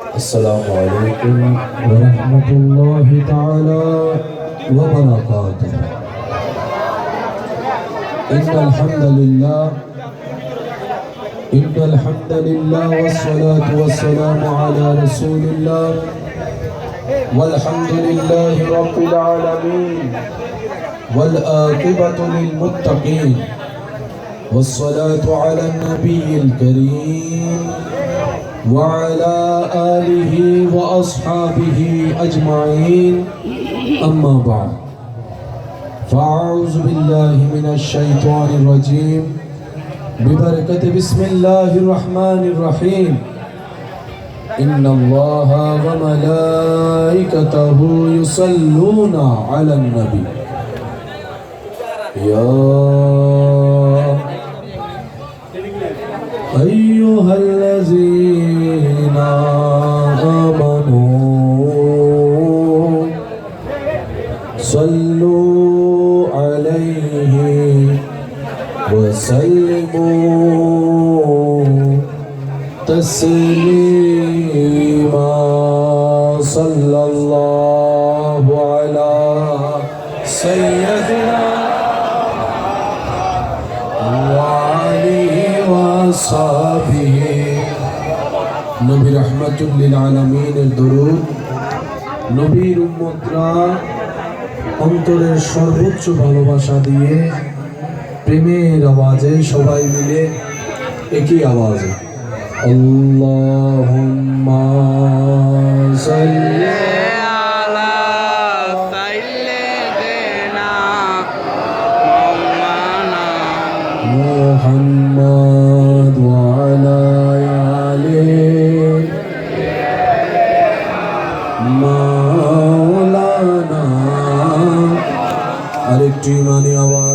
السلام عليكم ورحمة الله تعالى وبركاته. إن الحمد لله إن الحمد لله والصلاة والسلام على رسول الله. والحمد لله رب العالمين. والآقبة للمتقين. والصلاة على النبي الكريم. وعلى آله وأصحابه أجمعين أما بعد فأعوذ بالله من الشيطان الرجيم ببركة بسم الله الرحمن الرحيم إن الله وملائكته يصلون على النبي يا أيها الذين آمنوا صلوا عليه وسلموا تسليما. صلى الله على سيدنا وصحبه নবী রহমাতুল্লিল আলমিনের দরুদ নবীর উম্মতরা অন্তরের সর্বোচ্চ ভালোবাসা দিয়ে প্রেমের আওয়াজে সবাই মিলে একই আওয়াজে আল্লাহুম্মা সাল্লি على سيدنا مولانا محمد وعلى آله মাওলানা আরেকটি মানে আওয়াজে